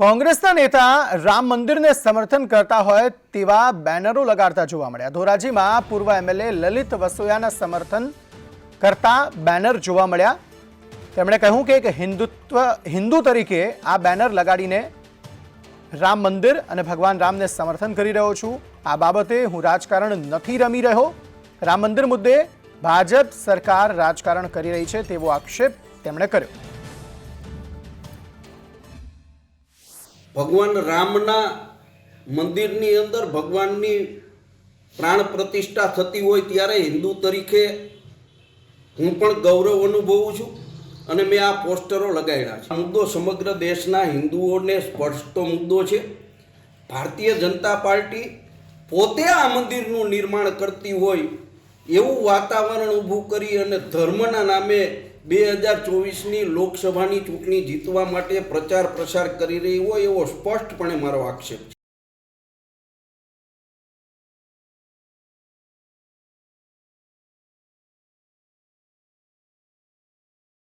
કોંગ્રેસના નેતા રામ મંદિરને સમર્થન કરતા હોય તેવા બેનરો લગાડતા જોવા મળ્યા. ધોરાજીમાં પૂર્વ એમએલએ લલિત વસોયાના સમર્થન કરતા બેનર જોવા મળ્યા. તેમણે કહ્યું કે એક હિન્દુત્વ, હિન્દુ તરીકે આ બેનર લગાડીને રામ મંદિર અને ભગવાન રામને સમર્થન કરી રહ્યો છું. આ બાબતે હું રાજકારણ નથી રમી રહ્યો. રામ મંદિર મુદ્દે ભાજપ સરકાર રાજકારણ કરી રહી છે તેવો આક્ષેપ તેમણે કર્યો. ભગવાન રામના મંદિરની અંદર ભગવાનની પ્રાણ પ્રતિષ્ઠા થતી હોય ત્યારે હિન્દુ તરીકે હું પણ ગૌરવ અનુભવું છું અને મેં આ પોસ્ટરો લગાવ્યા છે. મુદ્દો સમગ્ર દેશના હિન્દુઓને સ્પર્શતો મુદ્દો છે. ભારતીય જનતા પાર્ટી પોતે આ મંદિરનું નિર્માણ કરતી હોય એવું વાતાવરણ ઊભું કરી અને ધર્મના નામે બે હજાર ચોવીસની લોકસભાની ચૂંટણી જીતવા માટે પ્રચાર પ્રસાર કરી રહી હોય એવો સ્પષ્ટપણે મારો આક્ષેપ છે.